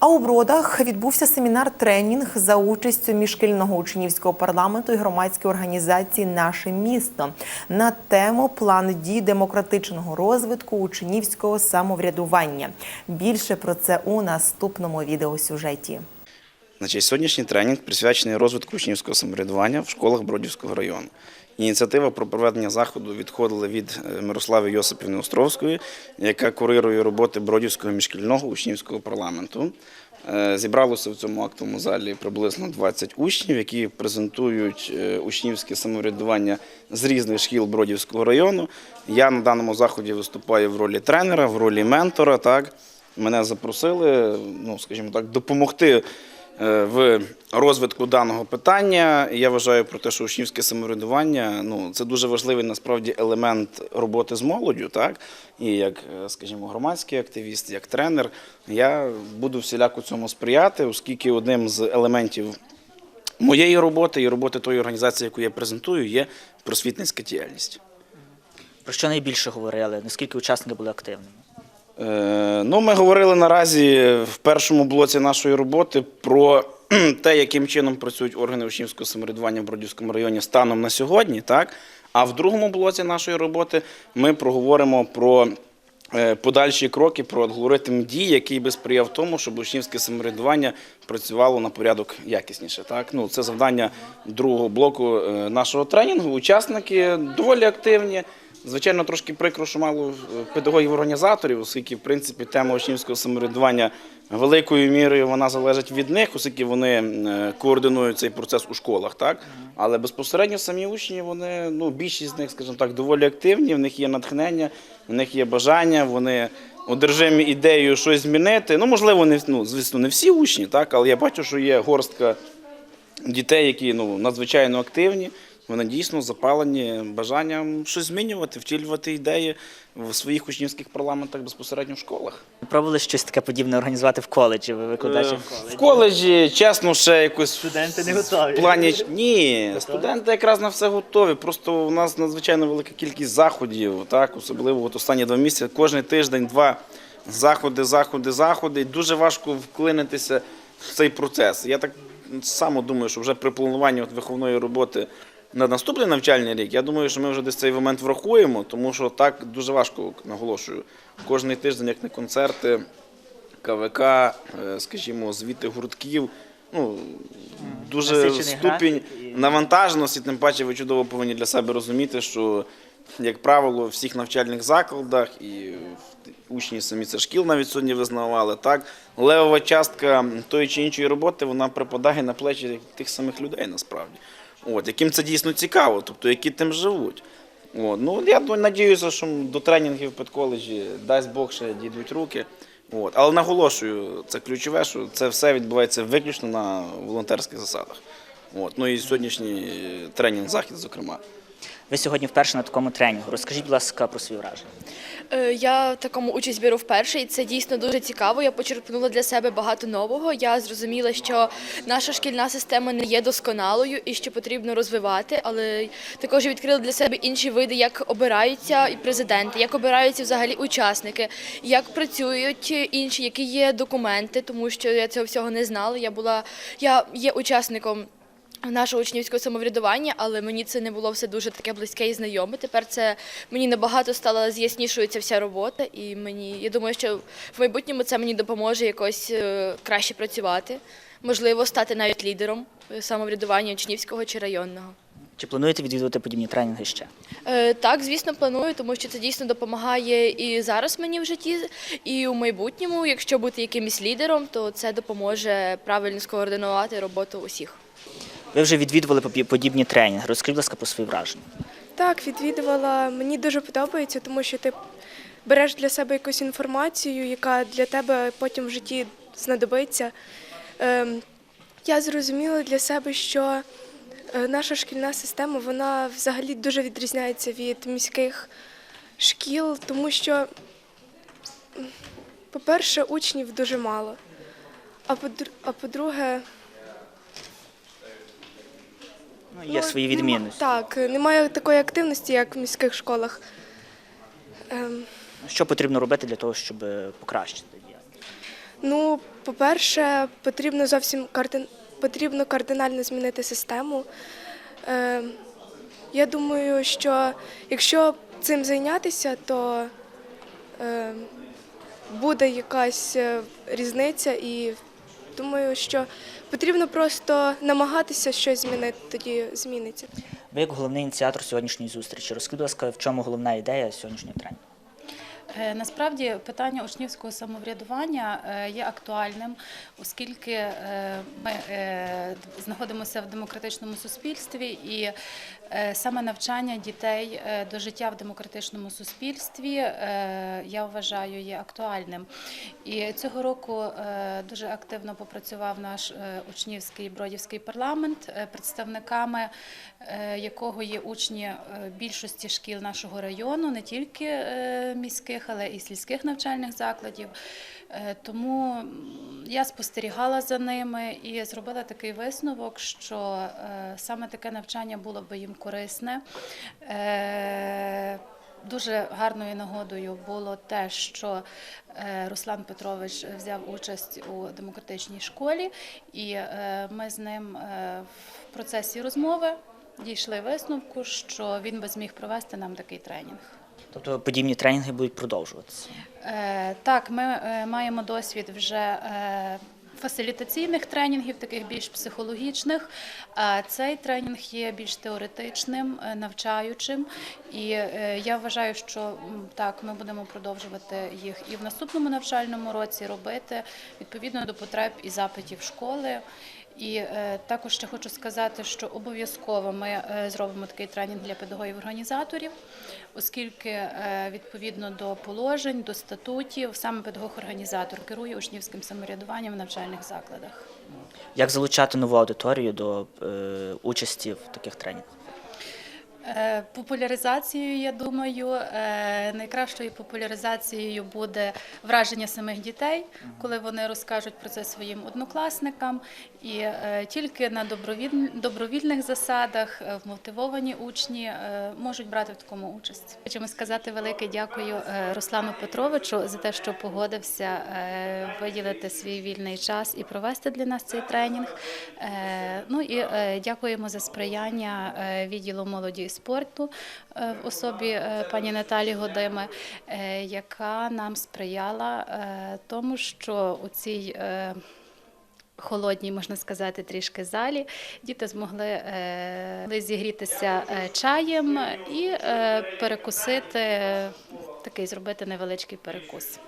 А у Бродах відбувся семінар-тренінг за участю міжшкільного учнівського парламенту і громадської організації Наше місто на тему план дій демократичного розвитку учнівського самоврядування. Більше про це у наступному відеосюжеті. Значить, сьогоднішній тренінг присвячений розвитку учнівського самоврядування в школах Бродівського району. Ініціатива про проведення заходу відходила від е, Мирослави Йосипівни Островської, яка курирує роботи Бродівського міжшкільного учнівського парламенту. Е, Зібралося в цьому актовому залі приблизно 20 учнів, які презентують е, учнівське самоврядування з різних шкіл Бродівського району. Я на даному заході виступаю в ролі тренера, в ролі ментора. Так мене запросили, ну скажімо так, допомогти в розвитку даного питання. Я вважаю про те, що учнівське самоврядування ну, це дуже важливий насправді елемент роботи з молоддю. Так? І як, е, скажімо, громадський активіст, як тренер, я буду всіляко цьому сприяти, оскільки одним з елементів моєї роботи і роботи тої організації, яку я презентую, є просвітницька діяльність. Про що найбільше говорили? Наскільки учасники були активними? Е, Ну, ми говорили наразі в першому блоці нашої роботи про те, яким чином працюють органи учнівського самоврядування в Бродівському районі станом на сьогодні. Так? А в другому блоці нашої роботи ми проговоримо про е, подальші кроки, про алгоритм дій, який би сприяв тому, щоб учнівське самоврядування працювало на порядок якісніше. Так? Ну, це завдання другого блоку е, нашого тренінгу. Учасники доволі активні. Звичайно, трошки прикро, що мало е, педагогів-організаторів, оскільки, в принципі, тема учнівського самоврядування великою мірою вона залежить від них, оскільки вони е, координують цей процес у школах. Так? Але безпосередньо самі учні, вони, ну, більшість з них, скажімо так, доволі активні, в них є натхнення, в них є бажання, вони одержимі ідеєю щось змінити. Ну, можливо, не, ну, звісно, не всі учні, так? але я бачу, що є горстка дітей, які ну, надзвичайно активні. Вони дійсно запалені бажанням щось змінювати, втілювати ідеї в своїх учнівських парламентах безпосередньо в школах. Пробували щось таке подібне організувати в коледжі? Ви викладачі Е, в коледжі? В коледжі, чесно, ще якось Студенти не готові. в плані ні, студенти якраз на все готові. Просто у нас надзвичайно велика кількість заходів, так особливо от останні два місяці. Кожен тиждень два заходи, заходи, заходи. І дуже важко вклинитися в цей процес. Я так само думаю, що вже при плануванні от виховної роботи. На наступний навчальний рік, я думаю, що ми вже десь цей момент врахуємо, тому що так дуже важко наголошую. Кожний тиждень, як не концерти, КВК, е, скажімо, звіти гуртків. Ну, дуже Насичений ступінь навантаженості, тим паче ви чудово повинні для себе розуміти, що, як правило, в всіх навчальних закладах і учні самі це шкіл навіть сьогодні визнавали, так, левова частка тої чи іншої роботи вона припадає на плечі тих самих людей насправді. От, яким це дійсно цікаво, тобто які тим живуть. От, ну, я сподіваюся, що до тренінгів педколеджі, дасть Бог, ще дійдуть руки. От. Але наголошую, це ключове, що це все відбувається виключно на волонтерських засадах. От. Ну і сьогоднішній тренінг захід, зокрема. Ви сьогодні вперше на такому тренінгу. Розкажіть, будь ласка, про свої враження. Е, Я такому участь беру вперше, і це дійсно дуже цікаво. Я почерпнула для себе багато нового. Я зрозуміла, що наша шкільна система не є досконалою і що потрібно розвивати, але також я відкрила для себе інші види, як обираються і президенти, як обираються взагалі учасники, як працюють інші, які є документи, тому що я цього всього не знала. Я була я є учасником. Нашого учнівського самоврядування, але мені це не було все дуже таке близьке і знайоме. Тепер це мені набагато стала з'яснішою ця вся робота, і мені я думаю, що в майбутньому це мені допоможе якось е, краще працювати, можливо, стати навіть лідером е, самоврядування учнівського чи районного. Чи плануєте відвідувати подібні тренінги ще? Е, Так, звісно, планую, тому що це дійсно допомагає і зараз мені в житті, і у майбутньому. Якщо бути якимось лідером, то це допоможе правильно скоординувати роботу усіх. Ви вже відвідували подібні тренінги. Розкажіть, будь ласка, про свої враження. Так, відвідувала. Мені дуже подобається, тому що ти береш для себе якусь інформацію, яка для тебе потім в житті знадобиться. Ем, Я зрозуміла для себе, що е, наша шкільна система вона взагалі дуже відрізняється від міських шкіл, тому що, по-перше, учнів дуже мало. А по-друге, Ну, є Ну, свої нема- відмінності. Так, немає такої активності, як в міських школах. Ем, Що потрібно робити для того, щоб е, покращити діяльність? Ну, по-перше, потрібно зовсім карди... потрібно кардинально змінити систему. Е, я думаю, що якщо цим зайнятися, то е, буде якась е, різниця, і думаю, що потрібно просто намагатися щось змінити, тоді зміниться. Ви як головний ініціатор сьогоднішньої зустрічі, розкажіть, в чому головна ідея сьогоднішнього тренінгу? Е, Насправді питання учнівського самоврядування е, є актуальним, оскільки е, ми знаходимося в демократичному суспільстві, і саме навчання дітей до життя в демократичному суспільстві я вважаю є актуальним. І цього року дуже активно попрацював наш учнівський бродівський парламент, представниками якого є учні більшості шкіл нашого району, не тільки міських, але і сільських навчальних закладів. Е, Тому я спостерігала за ними і зробила такий висновок, що е, саме таке навчання було би їм корисне. Е, Дуже гарною нагодою було те, що Руслан Петрович взяв участь у демократичній школі, і ми з ним в процесі розмови дійшли висновку, що він би зміг провести нам такий тренінг. Тобто подібні тренінги будуть продовжуватися. Е, Так, ми е, маємо досвід вже е, фасилітаційних тренінгів, таких більш психологічних. Цей тренінг є більш теоретичним, навчаючим. І я вважаю, що так, ми будемо продовжувати їх і в наступному навчальному році робити відповідно до потреб і запитів школи. І е, також ще хочу сказати, що обов'язково ми е, зробимо такий тренінг для педагогів-організаторів, оскільки е, відповідно до положень, до статутів, саме педагог-організатор керує учнівським самоврядуванням в навчальних закладах. Як залучати нову аудиторію до участі в таких тренінгах? Е, Популяризацією, я думаю, е, найкращою популяризацією буде враження самих дітей, коли вони розкажуть про це своїм однокласникам. І е, тільки на добровіль- добровільних засадах вмотивовані учні можуть брати в такому участь. Хочемо сказати велике дякую Руслану Петровичу за те, що погодився виділити свій вільний час і провести для нас цей тренінг. Ну і дякуємо за сприяння відділу молоді і спорту е, в особі е, пані Наталі Годими, е, яка нам сприяла тому, що у цій холодній, можна сказати, трішки залі діти змогли е, зігрітися чаєм і е, перекусити, такий зробити невеличкий перекус.